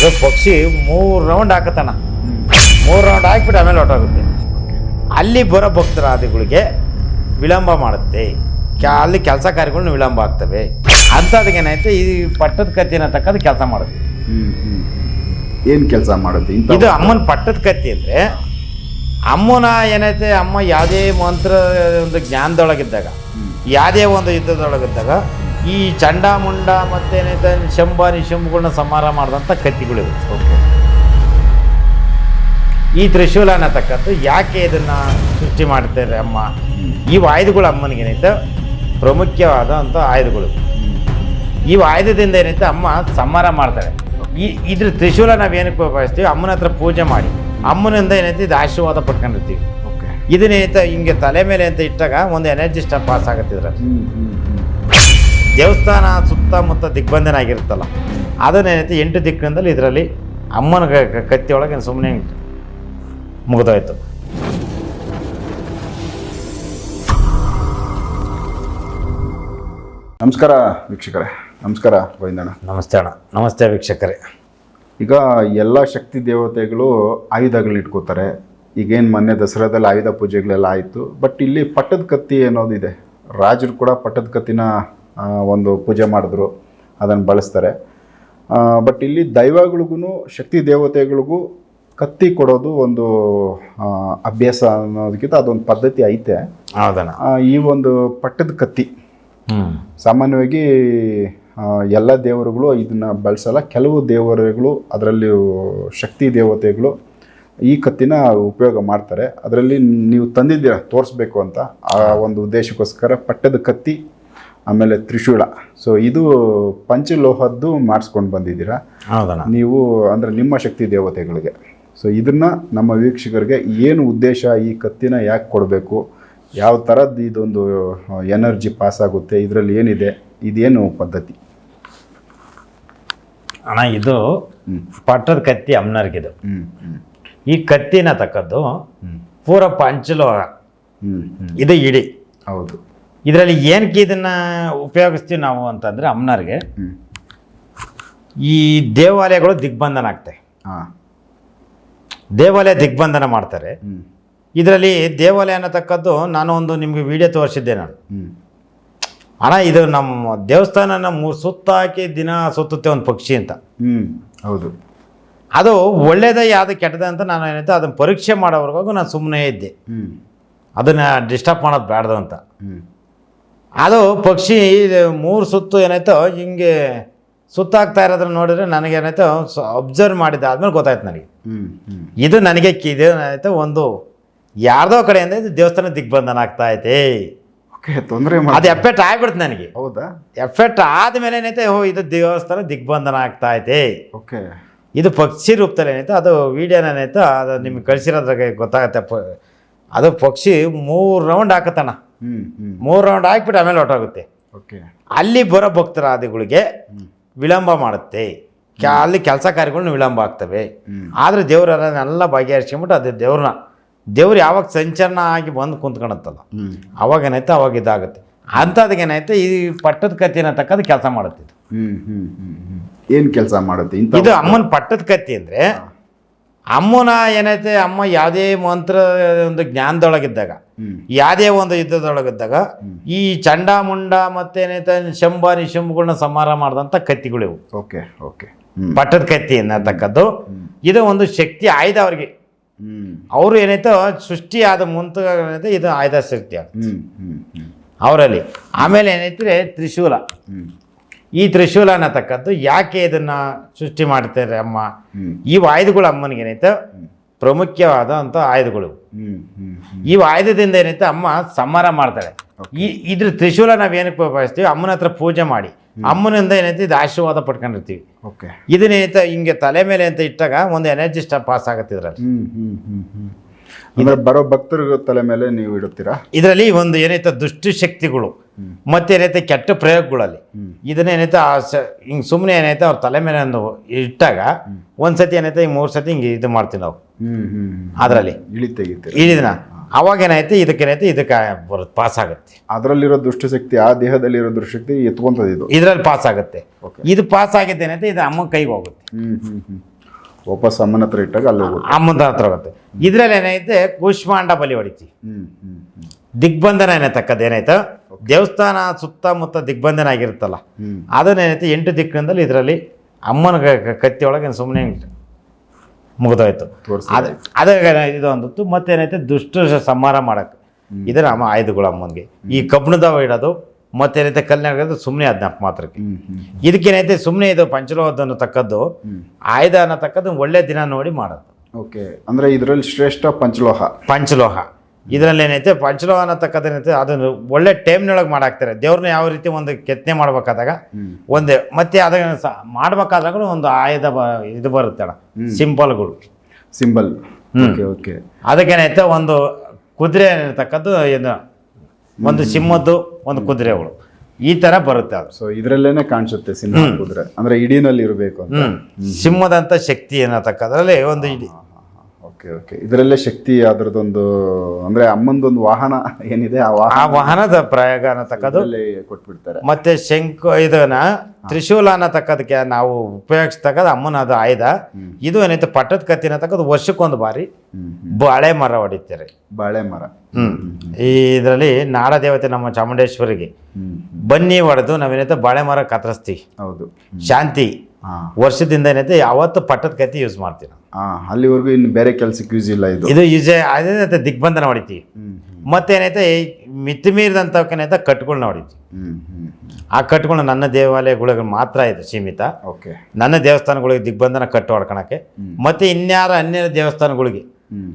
ಇದು ಪಕ್ಷಿ ಮೂರು ರೌಂಡ್ ಹಾಕತ್ತಣ್ಣ ಮೂರು ರೌಂಡ್ ಹಾಕ್ಬಿಟ್ಟು ಆಮೇಲೆ ಹೊಟ್ಟೋಗುತ್ತೆ ಅಲ್ಲಿ ಬರೋ ಭಕ್ತರಾದಿಗಳಿಗೆ ವಿಳಂಬ ಮಾಡುತ್ತೆ. ಅಲ್ಲಿ ಕೆಲಸ ಕಾರ್ಯಗಳನ್ನ ವಿಳಂಬ ಆಗ್ತವೆ. ಏನಾಯ್ತು? ಈ ಪಟ್ಟದ ಕತ್ತಿನ ತಕ್ಕದ್ದು ಕೆಲಸ ಮಾಡುತ್ತೆ. ಹ್ಮ್ ಕೆಲಸ ಮಾಡುತ್ತೆ? ಇದು ಅಮ್ಮನ ಪಟ್ಟದ ಕತ್ತಿ ಅಂದರೆ ಅಮ್ಮನ ಏನೈತೆ ಅಮ್ಮ ಯಾವುದೇ ಮಂತ್ರ ಒಂದು ಜ್ಞಾನದೊಳಗಿದ್ದಾಗ. ಯಾವುದೇ ಒಂದು ಯುದ್ಧದೊಳಗಿದ್ದಾಗ ಈ ಚಂಡಾಮುಂಡ ಮತ್ತೇನೈತೆ ಶಂಭ ನಿಶಂಭಗಳನ್ನ ಸಂಹಾರ ಮಾಡಿದಂಥ ಕತ್ತಿಗಳಿವೆ. ಓಕೆ ಈ ತ್ರಿಶೂಲ ಅನ್ನತಕ್ಕದ್ದು ಯಾಕೆ ಇದನ್ನು ಸೃಷ್ಟಿ ಮಾಡ್ತಾರೆ ಅಮ್ಮ? ಈ ಆಯುಧಗಳು ಅಮ್ಮನಿಗೆ ಏನೈತೆ ಪ್ರಮುಖವಾದಂಥ ಆಯುಧಗಳು. ಈ ಆಯುಧದಿಂದ ಏನೈತೆ ಅಮ್ಮ ಸಂಹಾರ ಮಾಡ್ತಾಳೆ ಈ ಇದ್ರ ತ್ರಿಶೂಲ ನಾವು ಏನಕ್ಕೆ ಉಪಯೋಗಿಸ್ತೀವಿ? ಅಮ್ಮನ ಹತ್ರ ಪೂಜೆ ಮಾಡಿ. ಅಮ್ಮನಿಂದ ಏನೈತೆ ಇದು ಆಶೀರ್ವಾದ ಪಡ್ಕೊಂಡಿರ್ತೀವಿ. ಇದನ್ನೇನೈತೆ ಹಿಂಗೆ ತಲೆ ಮೇಲೆ ಅಂತ ಇಟ್ಟಾಗ ಒಂದು ಎನರ್ಜಿ ಸ್ಟಾಪ್ ಪಾಸ್ ಆಗುತ್ತೆ ಇದ್ರಲ್ಲಿ. ದೇವಸ್ಥಾನ ಸುತ್ತಮುತ್ತ ದಿಗ್ಬಂಧನ ಆಗಿರುತ್ತಲ್ಲ ಅದನ್ನೇನೈತೆ ಎಂಟು ದಿಕ್ಕಿನಿಂದಲೂ ಇದರಲ್ಲಿ ಅಮ್ಮನ ಕತ್ತಿಯೊಳಗೆ ಸುಮ್ಮನೆ ಮುಗಿದೋಯ್ತು. ನಮಸ್ಕಾರ ವೀಕ್ಷಕರೇ. ನಮಸ್ಕಾರ ಗೋವಿಂದಣ್ಣ. ನಮಸ್ತೆ ಅಣ್ಣ. ನಮಸ್ತೆ ವೀಕ್ಷಕರೇ. ಈಗ ಎಲ್ಲ ಶಕ್ತಿ ದೇವತೆಗಳು ಆಯುಧಗಳು ಇಟ್ಕೋತಾರೆ. ಈಗೇನು ಮೊನ್ನೆ ದಸರಾದಲ್ಲಿ ಆಯುಧ ಪೂಜೆಗಳೆಲ್ಲ ಆಯಿತು. ಬಟ್ ಇಲ್ಲಿ ಪಟ್ಟದ ಕತ್ತಿ ಅನ್ನೋದಿದೆ. ರಾಜರು ಕೂಡ ಪಟ್ಟದ ಕತ್ತಿನ ಒಂದು ಪೂಜೆ ಮಾಡಿದ್ರು ಅದನ್ನು ಬಳಸ್ತಾರೆ. ಬಟ್ ಇಲ್ಲಿ ದೈವಗಳಿಗೂ ಶಕ್ತಿ ದೇವತೆಗಳಿಗೂ ಕತ್ತಿ ಕೊಡೋದು ಒಂದು ಅಭ್ಯಾಸ ಅನ್ನೋದಕ್ಕಿಂತ ಅದೊಂದು ಪದ್ಧತಿ ಐತೆ. ಈ ಒಂದು ಪಟ್ಟದ ಕತ್ತಿ. ಸಾಮಾನ್ಯವಾಗಿ ಎಲ್ಲ ದೇವರುಗಳು ಇದನ್ನು ಬಳಸಲ್ಲ. ಕೆಲವು ದೇವರುಗಳು ಅದರಲ್ಲಿ ಶಕ್ತಿ ದೇವತೆಗಳು ಈ ಕತ್ತಿನ ಉಪಯೋಗ ಮಾಡ್ತಾರೆ. ಅದರಲ್ಲಿ ನೀವು ತಂದಿದ್ದೀರ ತೋರಿಸ್ಬೇಕು ಅಂತ ಆ ಒಂದು ಉದ್ದೇಶಕ್ಕೋಸ್ಕರ ಪಟ್ಟದ ಕತ್ತಿ ಆಮೇಲೆ ತ್ರಿಶೂಲ. ಸೊ ಇದು ಪಂಚಲೋಹದ್ದು ಮಾಡಿಸ್ಕೊಂಡು ಬಂದಿದ್ದೀರಾ? ಹೌದಣ್ಣ. ನೀವು ಅಂದರೆ ನಿಮ್ಮ ಶಕ್ತಿ ದೇವತೆಗಳಿಗೆ. ಸೊ ಇದನ್ನು ನಮ್ಮ ವೀಕ್ಷಕರಿಗೆ ಏನು ಉದ್ದೇಶ ಈ ಕತ್ತಿನ ಯಾಕೆ ಕೊಡಬೇಕು? ಯಾವ ಥರದ್ದು ಇದೊಂದು ಎನರ್ಜಿ ಪಾಸ್ ಆಗುತ್ತೆ? ಇದರಲ್ಲಿ ಏನಿದೆ? ಇದೇನು ಪದ್ಧತಿ? ಅಣ್ಣ ಇದು. ಪಟ್ಟದ ಕತ್ತಿ ಅಮ್ನರ್ಗಿದು. ಈ ಕತ್ತಿನ ತಕ್ಕದ್ದು ಪೂರ ಪಂಚಲೋಹ. ಇದು ಇಡೀ. ಹೌದು. ಇದರಲ್ಲಿ ಏನಕ್ಕೆ ಇದನ್ನು ಉಪಯೋಗಿಸ್ತೀವಿ ನಾವು ಅಂತಂದರೆ ಅಮ್ಮನವ್ರಿಗೆ ಈ ದೇವಾಲಯಗಳು ದಿಗ್ಬಂಧನ ಆಗ್ತವೆ. ಹಾಂ. ದೇವಾಲಯ ದಿಗ್ಬಂಧನ ಮಾಡ್ತಾರೆ. ಹ್ಞೂ ಇದರಲ್ಲಿ ದೇವಾಲಯ ಅನ್ನತಕ್ಕದ್ದು ನಾನು ಒಂದು ನಿಮಗೆ ವಿಡಿಯೋ ತೋರಿಸಿದ್ದೆ ನಾನು. ಹ್ಞೂ ಅಣ್ಣ ಇದು ನಮ್ಮ ದೇವಸ್ಥಾನನ ಮೂರು ಸುತ್ತಾಕಿ ದಿನ ಸುತ್ತುತ್ತೆ ಒಂದು ಪಕ್ಷಿ ಅಂತ. ಹ್ಞೂ ಹೌದು. ಅದು ಒಳ್ಳೇದೇ ಯಾವುದು ಕೆಟ್ಟದ ಅಂತ ನಾನು ಏನಂತ ಅದನ್ನು ಪರೀಕ್ಷೆ ಮಾಡೋವರೆಗೂ ನಾನು ಸುಮ್ಮನೆ ಇದ್ದೆ. ಹ್ಞೂ ಅದನ್ನು ಡಿಸ್ಟರ್ಬ್ ಮಾಡೋದು ಬೇಡದು ಅಂತ. ಹ್ಞೂ ಅದು ಪಕ್ಷಿ ಮೂರು ಸುತ್ತು ಏನಾಯ್ತೋ ಹಿಂಗೆ ಸುತ್ತಾಗ್ತಾ ಇರೋದನ್ನ ನೋಡಿದ್ರೆ ನನಗೆ ಏನಾಯ್ತೋ ಅಬ್ಸರ್ವ್ ಮಾಡಿದ್ದೆ. ಆದ್ಮೇಲೆ ಗೊತ್ತಾಯ್ತು ನನಗೆ. ಇದು ನನಗೆ ಇದು ಏನಾಯ್ತು ಒಂದು ಯಾರ್ದೋ ಕಡೆಯಿಂದ ಇದು ದೇವಸ್ಥಾನ ದಿಗ್ಬಂಧನ ಆಗ್ತಾ ಐತೆ. ಓಕೆ ತೊಂದರೆ ಅದು ಎಫೆಕ್ಟ್ ಆಗ್ಬಿಡ್ತು ನನಗೆ. ಹೌದಾ? ಎಫೆಕ್ಟ್ ಆದಮೇಲೆ ಏನೈತೆ ಓ ಇದು ದೇವಸ್ಥಾನ ದಿಗ್ಬಂಧನ ಆಗ್ತಾ ಐತೆ. ಓಕೆ. ಇದು ಪಕ್ಷಿ ರೂಪದಲ್ಲಿ ಏನೈತೆ ಅದು ವಿಡಿಯೋ ಏನೈತೋ ಅದು ನಿಮ್ಗೆ ಕಳಿಸಿರೋದ್ರಾಗೆ ಗೊತ್ತಾಗತ್ತೆ. ಅದು ಪಕ್ಷಿ ಮೂರು ರೌಂಡ್ ಹಾಕತ್ತಣ್ಣ. ಮೂರು ರೌಂಡ್ ಹಾಕ್ಬಿಟ್ಟು ಆಮೇಲೆ ಹೊರಟೋಗುತ್ತೆ. ಓಕೆ. ಅಲ್ಲಿ ಬರೋ ಭಕ್ತರಾದಿಗಳಿಗೆ ವಿಳಂಬ ಮಾಡುತ್ತೆ. ಅಲ್ಲಿ ಕೆಲಸ ಕಾರ್ಯಗಳನ್ನ ವಿಳಂಬ ಆಗ್ತವೆ. ಆದರೆ ದೇವ್ರು ಎಲ್ಲ ಬಗೆಹರಿಸ್ಕೊಂಬಿಟ್ಟು ಅದೇ ದೇವ್ರನ್ನ. ದೇವ್ರು ಯಾವಾಗ ಸಂಚಲನ ಆಗಿ ಬಂದು ಕುಂತ್ಕೊಳತ್ತಲ್ಲ ಹ್ಞೂ ಅವಾಗ ಏನಾಯ್ತು ಅವಾಗ ಇದಾಗುತ್ತೆ. ಅಂಥದಕ್ಕೆ ಏನಾಯ್ತು ಈ ಪಟ್ಟದ ಕತ್ತಿನ ತಕ್ಕದ್ದು ಕೆಲಸ ಮಾಡುತ್ತೆ ಏನು ಹ್ಮ್ ಹ್ಮ್ ಹ್ಮ್ ಹ್ಮ್. ಏನ್ ಕೆಲಸ ಮಾಡುತ್ತೆ ಇದು ಅಮ್ಮನ ಪಟ್ಟದ ಕತ್ತಿ ಅಂದರೆ ಅಮ್ಮನ ಏನೈತೆ ಅಮ್ಮ ಯಾವುದೇ ಮಂತ್ರ ಒಂದು ಜ್ಞಾನದೊಳಗಿದ್ದಾಗ ಯಾವುದೇ ಒಂದು ಯುದ್ಧದೊಳಗಿದ್ದಾಗ ಈ ಚಂಡ ಮುಂಡ ಮತ್ತೇನೈತೆ ಶಂಭ ನಿಶಂಭಗಳನ್ನ ಸಂಹಾರ ಮಾಡಿದಂಥ ಕತ್ತಿಗಳಿವು ಓಕೆ ಓಕೆ. ಪಟ್ಟದ ಕತ್ತಿ ಅನ್ನತಕ್ಕದ್ದು. ಇದು ಒಂದು ಶಕ್ತಿ ಆಯ್ದ ಅವ್ರಿಗೆ. ಅವರು ಏನೈತೋ ಸೃಷ್ಟಿಯಾದ ಮುಂತ ಏನೈತೆ ಇದು ಆಯ್ದ ಶಕ್ತಿ ಅವರಲ್ಲಿ. ಆಮೇಲೆ ಏನೈತೆ ತ್ರಿಶೂಲ. ಈ ತ್ರಿಶೂಲ ಅನ್ನತಕ್ಕದ್ದು ಯಾಕೆ ಇದನ್ನ ಸೃಷ್ಟಿ ಮಾಡ್ತಾರೆ ಅಮ್ಮ? ಈ ಆಯುಧಗಳು ಅಮ್ಮನಿಗೆ ಏನೈತೆ ಅಂತ ಆಯುಧಗಳು. ಈ ಆಯುಧದಿಂದ ಏನೈತೆ ಅಮ್ಮ ಸಂಹಾರ ಮಾಡ್ತಾಳೆ ಈ ಇದ್ರ ತ್ರಿಶೂಲ ನಾವು ಏನಕ್ಕೆ ಬಯಸ್ತೀವಿ ಅಮ್ಮನ ಹತ್ರ ಪೂಜೆ ಮಾಡಿ. ಅಮ್ಮನಿಂದ ಏನೈತೆ ಇದು ಆಶೀರ್ವಾದ ಪಡ್ಕೊಂಡಿರ್ತೀವಿ. ಓಕೆ ಇದನ್ನೇನೈತೆ ಹಿಂಗೆ ತಲೆ ಮೇಲೆ ಅಂತ ಇಟ್ಟಾಗ ಒಂದು ಎನರ್ಜಿ ಸ್ಟಾಪ್ ಪಾಸ್ ಆಗುತ್ತೆ ಇದರಲ್ಲಿ. ಅಂದ್ರೆ ಬರೋ ಭಕ್ತರ ತಲೆ ಮೇಲೆ ನೀವು ಇಡುತ್ತೀರಾ? ಇದರಲ್ಲಿ ಒಂದು ಏನೈತೆ ದುಷ್ಟಶಕ್ತಿಗಳು ಮತ್ತೆ ಏನೈತೆ ಕೆಟ್ಟ ಪ್ರಯೋಗಗಳಲ್ಲಿ. ಇದನ್ನೇನೈತೆ ಆ ಸ ಹಿಂಗೆ ಸುಮ್ಮನೆ ಏನೈತೆ ಅವ್ರ ತಲೆ ಮೇಲೆ ಒಂದು ಇಟ್ಟಾಗ ಒಂದ್ಸತಿ ಏನೈತೆ ಹಿಂಗೆ ಮೂರು ಸತಿ ಹಿಂಗೆ ಇದು ಮಾಡ್ತೀವಿ ನಾವು. ಅದರಲ್ಲಿ. ಇಳಿ ಇಳಿದಿನ ಅವಾಗ ಏನಾಯ್ತು ಇದಕ್ಕೇನೈತೆ ಇದಕ್ಕೆ ಬರುತ್ತೆ ಪಾಸ್ ಆಗುತ್ತೆ. ಅದರಲ್ಲಿರೋ ದುಷ್ಟಶಕ್ತಿ ಆ ದೇಹದಲ್ಲಿರೋ ದುಷ್ಟಶಕ್ತಿ ಎತ್ಕೊಂತದ ಇದು. ಇದರಲ್ಲಿ ಪಾಸ್ ಆಗುತ್ತೆ. ಇದು ಪಾಸ್ ಆಗಿದ್ದೇನೈತೆ ಇದು ಅಮ್ಮ ಕೈಗೆ ಹೋಗುತ್ತೆ. ವಾಪಸ್ ಅಮ್ಮನ ಹತ್ರ ಇಟ್ಟಾಗ ಅಲ್ಲಿ ಹೋಗುತ್ತೆ. ಅಮ್ಮನ ಹತ್ರ ಹೋಗುತ್ತೆ. ಇದ್ರಲ್ಲಿ ಏನೈತೆ ಕೂಷ್ಮಾಂಡ ಬಲಿ ಹೊಡಿತಿ. ದಿಗ್ಬಂಧನ ಏನತಕ್ಕದ್ದು ಏನಾಯ್ತು? ದೇವಸ್ಥಾನ ಸುತ್ತಮುತ್ತ ದಿಗ್ಬಂಧನ ಆಗಿರುತ್ತಲ್ಲ ಅದನ್ನೇನೈತೆ ಎಂಟು ದಿಕ್ಕಿನಲ್ಲಿ ಇದರಲ್ಲಿ ಅಮ್ಮನ ಕ- ಕ- ಕತ್ತಿ ಒಳಗೆ ಸುಮ್ಮನೆ ಮುಗಿದೋಯ್ತು. ಅದೇ ಅದು ಇದು ಅಂದಿತ್ತು ಮತ್ತೇನೈತೆ ದುಷ್ಟ ಸಂಹಾರ ಮಾಡಕ್ಕೆ. ಇದರ ಅಮ್ಮ ಆಯುಧಗಳು ಅಮ್ಮನಿಗೆ. ಈ ಕಬ್ಬಿಣದ ಇಡೋದು ಮತ್ತೇನೈತೆ ಕಲ್ಯಾಣ ಸುಮ್ಮನೆ ಹದಿನಾಲ್ಕು ಮಾತ್ರಕ್ಕೆ. ಇದಕ್ಕೇನೈತೆ ಸುಮ್ಮನೆ ಇದು ಪಂಚಲೋಹದ ತಕ್ಕದ್ದು ಆಯುಧ ಅನ್ನತಕ್ಕದ್ದು ಒಳ್ಳೆ ದಿನ ನೋಡಿ ಮಾಡೋದು. ಓಕೆ ಅಂದ್ರೆ ಇದರಲ್ಲಿ ಶ್ರೇಷ್ಠ ಪಂಚಲೋಹ. ಪಂಚಲೋಹ. ಇದರಲ್ಲಿ ಏನೈತೆ ಪಂಚಲೋಹ ಅನ್ನತಕ್ಕದ್ದೇನೈತೆ ಅದನ್ನು ಒಳ್ಳೆ ಟೈಮ್ನೊಳಗೆ ಮಾಡಾಕ್ತಾರೆ. ದೇವ್ರನ್ನ ಯಾವ ರೀತಿ ಒಂದು ಕೆತ್ತನೆ ಮಾಡ್ಬೇಕಾದಾಗ ಒಂದೇ ಮತ್ತೆ ಅದನ್ನು ಸ ಮಾಡ್ಬೇಕಾದಾಗ ಒಂದು ಆಯುಧ ಬ ಇದು ಬರುತ್ತೆ ಅಣ್ಣ. ಸಿಂಪಲ್ಗಳು ಸಿಂಬಲ್ ಓಕೆ ಓಕೆ. ಅದಕ್ಕೇನೈತೆ ಒಂದು ಕುದುರೆ ಅನ್ನತಕ್ಕದ್ದು ಏನು ಒಂದು ಸಿಂಹದ್ದು ಒಂದು ಕುದುರೆಗಳು ಈ ತರ ಬರುತ್ತೆ ಅದು. ಸೊ ಇದರಲ್ಲೇನೆ ಕಾಣಿಸುತ್ತೆ ಸಿಂಹ ಕುದುರೆ. ಅಂದ್ರೆ ಇಡೀನಲ್ಲಿ ಇರಬೇಕು ಅಂತ. ಹ್ಮ್. ಸಿಂಹದಂಥ ಶಕ್ತಿ ಏನತಕ್ಕದ್ರಲ್ಲಿ ಒಂದು ಇಡೀ ಓಕೆ ಓಕೆ. ಇದರಲ್ಲೇ ಶಕ್ತಿ ಅದರದೊಂದು ಅಂದ್ರೆ ಅಮ್ಮಂದೊಂದು ವಾಹನ ಏನಿದೆ ಆ ಆ ವಾಹನ ವಾಹನದ ಪ್ರಯೋಗ ಅನ್ನತಕ್ಕದ್ದು ಕೊಟ್ಬಿಡ್ತಾರೆ. ಮತ್ತೆ ಶಂಕು ಇದನ್ನ ತ್ರಿಶೂಲ ಅನ್ನತಕ್ಕದಕ್ಕೆ ನಾವು ಉಪಯೋಗಿಸ್ತಕ್ಕದ ಅಮ್ಮನ ಅದು ಆಯ್ದ ಇದು ಏನೈತೆ ಪಟ್ಟದ ಕತ್ತಿ ಅನ್ನತಕ್ಕದ್ದು ವರ್ಷಕ್ಕೊಂದು ಬಾರಿ ಹ್ಮ್ ಬಾಳೆ ಮರ ಹೊಡಿತಾರೆ. ಬಾಳೆ ಮರ. ಹ್ಮ್. ಈ ಇದರಲ್ಲಿ ನಾಡ ದೇವತೆ ನಮ್ಮ ಚಾಮುಂಡೇಶ್ವರಿಗೆ ಹ್ಮ್ ಬನ್ನಿ ಹೊಡೆದು ನಾವೇನೈತೆ ಬಾಳೆ ಮರ ಕತ್ತರಿಸ್ತೀವಿ. ಹೌದು. ಶಾಂತಿ. ವರ್ಷದಿಂದ ಏನೈತೆ ಯಾವತ್ತು ಪಟ್ಟದ ಕತ್ತಿ ಯೂಸ್ ಮಾಡ್ತೀನಿ ಅಲ್ಲಿವರೆಗೂ ಇನ್ನು ಬೇರೆ ಕೆಲಸಕ್ಕೆ ಯೂಸ್ ಇಲ್ಲ ಇದು. ಇದು ಯೂಸ್ ಅದೇನೈತೆ ದಿಗ್ಬಂಧನ ಹೊಡಿತೀವಿ ಮತ್ತೇನೈತೆ ಮಿತಿ ಮೀರಿದಂಥವಕ್ಕೇನೈತೆ ಕಟ್ಗಳನ್ನ ಹೊಡಿತೀವಿ ಆ ಕಟ್ಗಳು ನನ್ನ ದೇವಾಲಯಗಳಿಗೆ ಮಾತ್ರ ಇದು ಸೀಮಿತ. ಓಕೆ. ನನ್ನ ದೇವಸ್ಥಾನಗಳಿಗೆ ದಿಗ್ಬಂಧನ ಕಟ್ಟು ಹೊಡ್ಕೊಳಕ್ಕೆ ಮತ್ತೆ ಇನ್ಯಾರ ಅನ್ಯ ದೇವಸ್ಥಾನಗಳಿಗೆ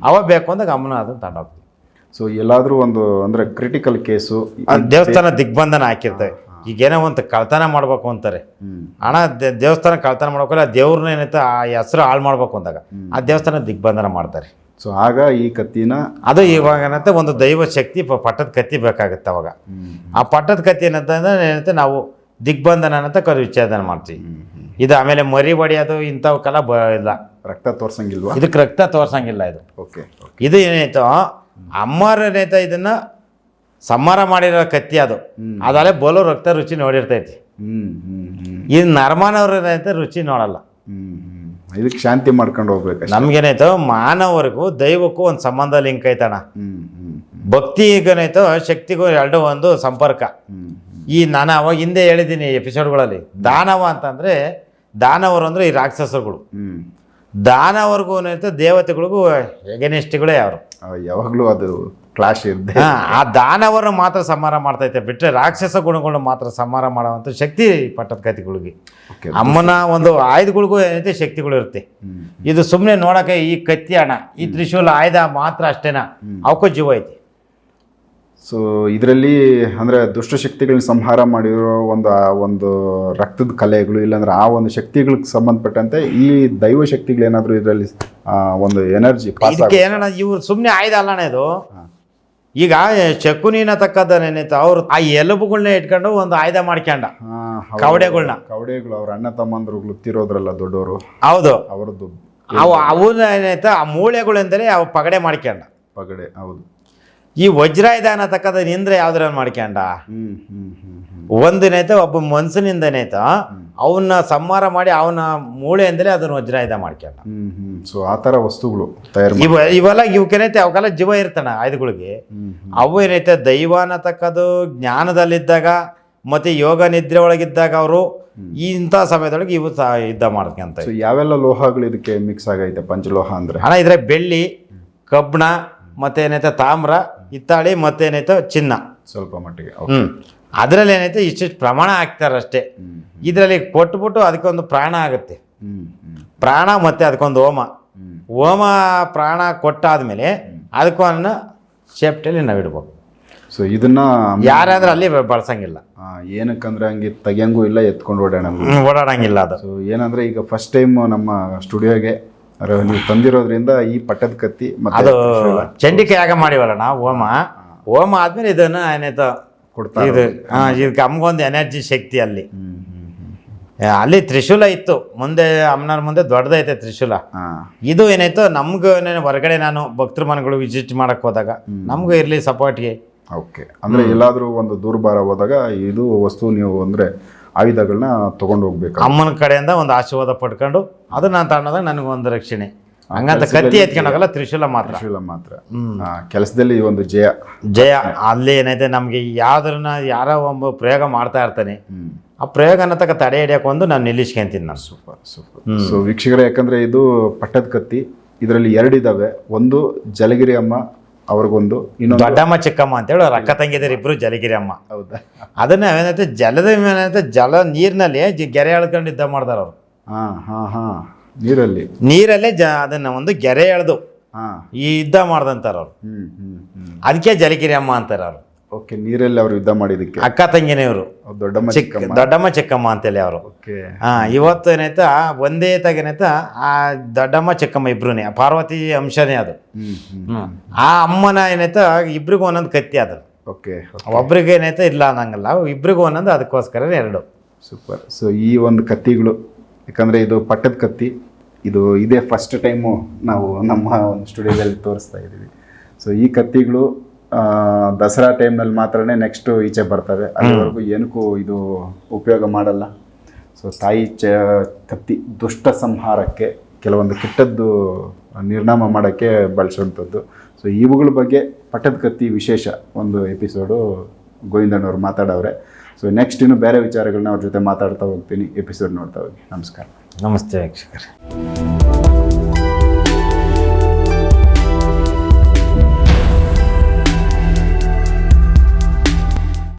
ಅವ ಬೇಕು ಅಂದಾಗ ಅಮ್ಮನ ಅದನ್ನ ತಗೊಂಡೋಗ್ತೀವಿ. ಸೊ ಎಲ್ಲಾದ್ರೂ ಒಂದು ಅಂದ್ರೆ ಕ್ರಿಟಿಕಲ್ ಕೇಸು ಆ ದೇವಸ್ಥಾನ ದಿಗ್ಬಂಧನ ಹಾಕಿರ್ತೇವೆ. ಈಗ ಏನೋ ಒಂದು ಕಳ್ತನ ಮಾಡ್ಬೇಕು ಅಂತಾರೆ. ಹಣ ದೇವಸ್ಥಾನ ಕಳ್ತನ ಮಾಡ್ಬೇಕಲ್ಲ ದೇವ್ರನ್ನ ಏನೈತೆ ಆ ಹೆಸರು ಹಾಳು ಮಾಡ್ಬೇಕು ಅಂದಾಗ ಆ ದೇವಸ್ಥಾನ ದಿಗ್ಬಂಧನ ಮಾಡ್ತಾರೆ. ಸೊ ಆಗ ಈ ಕತ್ತಿನ ಅದು ಇವಾಗ ಏನಂತ ಒಂದು ದೈವ ಶಕ್ತಿ ಪಟ್ಟದ ಕತ್ತಿ ಬೇಕಾಗುತ್ತೆ ಅವಾಗ. ಆ ಪಟ್ಟದ ಕತ್ತಿ ಏನಂತಂದ್ರೆ ಏನಂತೆ ನಾವು ದಿಗ್ಬಂಧನ ಅಂತ ಕರು ವಿಚ್ಛೇದನ ಮಾಡ್ತೀವಿ. ಇದು ಆಮೇಲೆ ಮರಿ ಬಡಿಯೋದು ಇಂಥವಕ್ಕೆಲ್ಲ ಬ ಇಲ್ಲ. ರಕ್ತ ತೋರ್ಸಂಗಿಲ್ವಾ? ಇದಕ್ಕೆ ರಕ್ತ ತೋರ್ಸಂಗಿಲ್ಲ ಇದು. ಓಕೆ ಇದು ಏನಾಯ್ತು ಅಮ್ಮರ ಇದನ್ನು ಇದನ್ನ ಸಂಹಾರ ಮಾಡಿರೋ ಕತ್ತಿ ಅದು. ಅದಲ್ಲೇ ಬೋಲೋ ರಕ್ತ ರುಚಿ ನೋಡಿರ್ತೈತಿ. ಇದು ನರ್ಮಾನವ್ರು ರುಚಿ ನೋಡಲ್ಲ. ಇದಕ್ಕೆ ಶಾಂತಿ ಮಾಡ್ಕೊಂಡು ಹೋಗ್ಬೇಕು ನಮ್ಗೇನಾಯ್ತು ಮಾನವರಿಗೂ ದೈವಕ್ಕೂ ಒಂದು ಸಂಬಂಧ ಲಿಂಕ್ ಐತಣ ಭಕ್ತಿಗೇನಾಯ್ತು ಶಕ್ತಿಗೂ ಎರಡು ಒಂದು ಸಂಪರ್ಕ. ಈ ನಾನು ಅವಾಗ ಹಿಂದೆ ಹೇಳಿದ್ದೀನಿ ಎಪಿಸೋಡ್ಗಳಲ್ಲಿ ದಾನವ ಅಂತಂದರೆ ದಾನವರು ಅಂದ್ರೆ ಈ ರಾಕ್ಷಸರುಗಳು. ದಾನವರ್ಗೂ ಏನೈತೆ ದೇವತೆಗಳಿಗೂ ಎಗನಿಷ್ಠಗಳೇ ಅವರು. ಯಾವಾಗ್ಲೂ ಅದು ಕ್ಲಾಶ್ ಇರುತ್ತೆ ಆ ದಾನವರನ್ನ ಮಾತ್ರ ಸಂಹಾರ ಮಾಡ್ತೈತೆ. ಬಿಟ್ಟರೆ ರಾಕ್ಷಸ ಗುಣಗಳನ್ನ ಮಾತ್ರ ಸಂಹಾರ ಮಾಡುವಂಥ ಶಕ್ತಿ ಪಟ್ಟದ ಕೈತಿಗಳಿಗೆ ಓಕೆ ಅಮ್ಮನ ಒಂದು ಆಯುಧಗಳಿಗೂ ಏನೈತೆ? ಶಕ್ತಿಗಳು ಇರುತ್ತೆ. ಇದು ಸುಮ್ಮನೆ ನೋಡೋಕೆ ಈ ಕತ್ತಿ ಹಣ ಈ ತ್ರಿಶೂಲ ಆಯುಧ ಮಾತ್ರ ಅಷ್ಟೇನಾ? ಅವಕ್ಕೂ ಜೀವ ಐತಿ. ಸೊ ಇದರಲ್ಲಿ ಅಂದ್ರೆ ದುಷ್ಟಶಕ್ತಿಗಳನ್ನ ಸಂಹಾರ ಮಾಡಿರೋ ಒಂದು ಆ ಒಂದು ರಕ್ತದ ಕಲೆಗಳು ಇಲ್ಲಾಂದ್ರೆ ಆ ಒಂದು ಶಕ್ತಿಗಳಿಗೆ ಸಂಬಂಧಪಟ್ಟಂತೆ ಈ ದೈವ ಶಕ್ತಿಗಳೇನಾದರೂ ಇದರಲ್ಲಿ ಒಂದು ಎನರ್ಜಿ ಏನಣ್ಣ ಇವ್ರು ಸುಮ್ಮನೆ ಆಯ್ದ ಅಲ್ಲಣ್ಣ ಇದು? ಈಗ ಶಕುನಿನ ತಕ್ಕದನೇನೈತೆ ಅವ್ರು ಆ ಎಲುಬುಗಳನ್ನ ಇಟ್ಕೊಂಡು ಒಂದು ಆಯುಧ ಮಾಡ್ಕೊಂಡ ಕವಡೆಗಳನ್ನ ಕವಡೆಗಳು ಅವ್ರ ಅಣ್ಣ ತಮ್ಮಂದ್ರು ತಿರೋದ್ರಲ್ಲ ದೊಡ್ಡವರು ಹೌದು. ಅವ್ರದ್ದು ಅವು ಅವು ಏನೈತೆ ಆ ಮೂಳೆಗಳೆಂದರೆ ಅವು ಪಗಡೆ ಮಾಡ್ಕೊಂಡ ಪಗಡೆ ಹೌದು. ಈ ವಜ್ರಾಯುಧ ಅನ್ನತಕ್ಕದ ನಿಂದ್ರೆ ಯಾವ್ದ್ರ ಮಾಡ್ಕೊಂಡ ಹ್ಮ್ ಹ್ಮ್ ಹ್ಮ್ ಹ್ಮ್. ಒಂದಿನೈತೆ ಒಬ್ಬ ಮನ್ಸನಿಂದನೈತ ಅವನ್ನ ಸಂಹಾರ ಮಾಡಿ ಅವನ ಮೂಳೆಯಿಂದಲೇ ಅದನ್ನ ವಜ್ರಾಯುಧ ಮಾಡ್ಕೊಂಡ ಸೊ ಆ ಥರ ವಸ್ತುಗಳು ತಯಾರು ಇವ ಇವೆಲ್ಲ ಇವಕ್ಕೇನೈತೆ ಅವಕ್ಕೆಲ್ಲ ಜೀವ ಇರ್ತಾನ ಆಯುಧಗಳಿಗೆ. ಅವು ಏನೈತೆ ದೈವ ಅನ್ನತಕ್ಕದು ಜ್ಞಾನದಲ್ಲಿದ್ದಾಗ ಮತ್ತೆ ಯೋಗ ನಿದ್ರೆ ಒಳಗಿದ್ದಾಗ ಅವರು ಇಂಥ ಸಮಯದೊಳಗೆ ಇವು ಸಹ ಯುದ್ಧ ಮಾಡ್ಕೊಂತ ಯಾವೆಲ್ಲ ಲೋಹಗಳು ಇದಕ್ಕೆ ಮಿಕ್ಸ್ ಆಗೈತೆ ಪಂಚಲೋಹ ಅಂದ್ರೆ? ಹಣ ಇದ್ರೆ ಬೆಳ್ಳಿ ಕಬ್ಬಣ ಮತ್ತೆ ಏನೈತೆ ತಾಮ್ರ ಹಿತ್ತಾಳಿ ಮತ್ತೇನೈತೆ ಚಿನ್ನ. ಸ್ವಲ್ಪ ಮಟ್ಟಿಗೆ. ಹ್ಮ್. ಅದ್ರಲ್ಲಿ ಏನೈತೆ ಇಷ್ಟಿಷ್ಟು ಪ್ರಮಾಣ ಹಾಕ್ತಾರೆ ಅಷ್ಟೇ ಇದರಲ್ಲಿ ಕೊಟ್ಬಿಟ್ಟು ಅದಕ್ಕೊಂದು ಪ್ರಾಣ ಆಗುತ್ತೆ. ಪ್ರಾಣ ಮತ್ತು ಅದಕ್ಕೊಂದು ಹೋಮ. ಹ್ಮ್. ಪ್ರಾಣ ಕೊಟ್ಟಾದ್ಮೇಲೆ ಅದಕ್ಕೊಂದು ಸೇಫ್ಟಿಯಲ್ಲಿ ನಾವು ಇಡ್ಬೇಕು ಸೊ ಇದನ್ನ ಯಾರಾದ್ರೂ ಅಲ್ಲಿ ಬಳಸಂಗಿಲ್ಲ. ಏನಕ್ಕಂದ್ರೆ ಹಂಗೆ ತೆಗಿಯಂಗೂ ಇಲ್ಲ ಎತ್ಕೊಂಡು ಓಡಾಣ ಓಡಾಡಂಗಿಲ್ಲ ಅದು. ಸೊ ಏನಂದ್ರೆ ಈಗ ಫಸ್ಟ್ ಟೈಮ್ ನಮ್ಮ ಸ್ಟುಡಿಯೋಗೆ ನೀವು ತಂದಿರೋದ್ರಿಂದ ಈ ಪಟ್ಟದ ಕತ್ತಿ ಮತ್ತೆ ಅದು ಚಂಡಿಕೆ ಯಾಗ ಮಾಡಿವಲ್ಲ ನಾವು ಹೋಮ. ಹೋಮ ಆದ್ಮೇಲೆ ಇದನ್ನ ಏನಾಯ್ತು ಕೊಡ್ತಾ ಇದು ಹಾ ಇದಕ್ಕೆ ಅಮ್ಗೊಂದು ಎನರ್ಜಿ ಶಕ್ತಿ ಅಲ್ಲಿ. ಅಲ್ಲಿ ತ್ರಿಶೂಲ ಇತ್ತು. ಮುಂದೆ ಅಮ್ಮನವ್ರ ಮುಂದೆ ದೊಡ್ಡದೈತೆ ತ್ರಿಶೂಲ. ಇದು ಏನಾಯ್ತು? ನಮ್ಗೆ ಹೊರಗಡೆ ನಾನು ಭಕ್ತೃ ಮನೆಗಳು ವಿಸಿಟ್ ಮಾಡಕ್ ಹೋದಾಗ ನಮಗೂ ಇರಲಿ ಸಪೋರ್ಟ್ಗೆ ಓಕೆ. ಅಂದರೆ ಎಲ್ಲಾದರೂ ಒಂದು ದೂರ್ಬಾರ ಹೋದಾಗ ಇದು ವಸ್ತು ನೀವು ಅಂದರೆ ಆಯುಧಗಳನ್ನ ತಗೊಂಡು ಹೋಗ್ಬೇಕು ಅಮ್ಮನ ಕಡೆಯಿಂದ ಒಂದು ಆಶೀರ್ವಾದ ಪಡ್ಕೊಂಡು ಅದನ್ನ ನಾನು ತಗೊಂಡಾಗ ನನಗೆ ಒಂದು ರಕ್ಷಣೆ. ಹಂಗಂತ ಕತ್ತಿ ಎತ್ಕೊಂಡು ಹೋಗಲ್ಲ ತ್ರಿಶೂಲ ಮಾತ್ರ. ತ್ರಿಶೂಲ ಮಾತ್ರ. ಕೆಲಸದಲ್ಲಿ ಈ ಒಂದು ಜಯ. ಜಯ ಅಲ್ಲಿ ಏನೈತೆ ನಮಗೆ ಯಾವ್ದ್ರನ್ನ ಯಾರೋ ಒಬ್ಬ ಪ್ರಯೋಗ ಮಾಡ್ತಾ ಇರ್ತಾನೆ ಆ ಪ್ರಯೋಗನ ತಕ್ಕ ತಡೆ ಹಿಡಿಯಕ್ಕೆ ಒಂದು ನಾನು ನಿಲ್ಲಿಸ್ಕೊಂತೀನಿ ನಾನು. Super super. ಸೊ ವೀಕ್ಷಕರೇ ಯಾಕಂದ್ರೆ ಇದು ಪಟ್ಟದ ಕತ್ತಿ ಇದರಲ್ಲಿ ಎರಡಿದಾವೆ ಒಂದು ಜಲಗಿರಿ ಅಮ್ಮ ಅವ್ರಿಗೊಂದು ಇನ್ನೊಂದು ದೊಡ್ಡಮ್ಮ ಚಿಕ್ಕಮ್ಮ ಅಂತೇಳಿ ಹೇಳಿ ರಕ್ಕ ತಂಗಿದಾರೆ ಇಬ್ರು ಜಲಗಿರಿ ಅಮ್ಮ ಹೌದಾ? ಅದನ್ನ ಏನೈತೆ ಜಲದ ಏನೈತೆ ಜಲ ನೀರಿನಲ್ಲಿ ಗೆರೆ ಎಳ್ಕೊಂಡು ಯುದ್ಧ ಮಾಡ್ತಾರ ಅವ್ರು. ಹಾ ಹಾ ಹಾ. ನೀರಲ್ಲಿ? ನೀರಲ್ಲೇ ಜ ಅದನ್ನ ಒಂದು ಗೆರೆ ಎಳೆದು ಹಾ. ಈ ಯುದ್ಧ ಮಾಡ್ದಂತಾರ ಅವ್ರು. ಅದಕ್ಕೆ ಜಲಗಿರಿ ಅಮ್ಮ ಅಂತಾರ ಅವರು. ಓಕೆ ನೀರಲ್ಲಿ ಅವರು ಯುದ್ಧ ಮಾಡಿದಕ್ಕೆ ಅಕ್ಕ ತಂಗಿನೇ ಇವರು ದೊಡ್ಡಮ್ಮ ಚಿಕ್ಕ ದೊಡ್ಡಮ್ಮ ಚಿಕ್ಕಮ್ಮ ಅಂತೇಳಿ ಅವರು. ಹಾ ಇವತ್ತು ಏನಾಯ್ತಾ ಒಂದೇ ತಾಗ ಏನಾಯ್ತ ಆ ದೊಡ್ಡಮ್ಮ ಚಿಕ್ಕಮ್ಮ ಇಬ್ರುನೇ ಪಾರ್ವತಿ ಅಂಶನೇ ಅದು. ಆ ಅಮ್ಮನ ಏನೈತ ಇಬ್ರಿಗೂ ಒಂದೊಂದು ಕತ್ತಿ ಅದು. ಓಕೆ ಒಬ್ರಿಗೆ ಏನೈತ ಇಲ್ಲ ಅನ್ನಂಗಲ್ಲ. ಇಬ್ರಿಗೂ ಒಂದೊಂದು ಅದಕ್ಕೋಸ್ಕರ ಎರಡು. ಸೂಪರ್. ಸೊ ಈ ಒಂದು ಕತ್ತಿಗಳು ಯಾಕಂದರೆ ಇದು ಪಟ್ಟದ ಕತ್ತಿ ಇದು ಇದೇ ಫಸ್ಟ್ ಟೈಮು ನಾವು ನಮ್ಮ ಒಂದು ಸ್ಟುಡಿಯೋದಲ್ಲಿ ತೋರಿಸ್ತಾ ಇದ್ದೀವಿ. ಸೊ ಈ ಕತ್ತಿಗಳು ದಸರಾ ಟೈಮ್ನಲ್ಲಿ ಮಾತ್ರನೇ ನೆಕ್ಸ್ಟು ಈಚೆ ಬರ್ತವೆ. ಅಲ್ಲಿವರೆಗೂ ಏನಕ್ಕೂ ಇದು ಉಪಯೋಗ ಮಾಡಲ್ಲ. ಸೊ ತಾಯಿ ಚ ಕತ್ತಿ ದುಷ್ಟ ಸಂಹಾರಕ್ಕೆ ಕೆಲವೊಂದು ಕೆಟ್ಟದ್ದು ನಿರ್ನಾಮ ಮಾಡೋಕ್ಕೆ ಬಳಸುವಂಥದ್ದು. ಸೊ ಇವುಗಳ ಬಗ್ಗೆ ಪಟ್ಟದ ಕತ್ತಿ ವಿಶೇಷ ಒಂದು ಎಪಿಸೋಡು ಗೋವಿಂದಣ್ಣವ್ರು ಮಾತಾಡವ್ರೆ. ಸೊ ನೆಕ್ಸ್ಟ್ ಇನ್ನು ಬೇರೆ ವಿಚಾರಗಳನ್ನ ಅವ್ರ ಜೊತೆ ಮಾತಾಡ್ತಾ ಹೋಗ್ತೀನಿ. ಎಪಿಸೋಡ್ ನೋಡ್ತಾ ಹೋಗಿ. ನಮಸ್ಕಾರ. ನಮಸ್ತೆ ವೀಕ್ಷಕರೇ.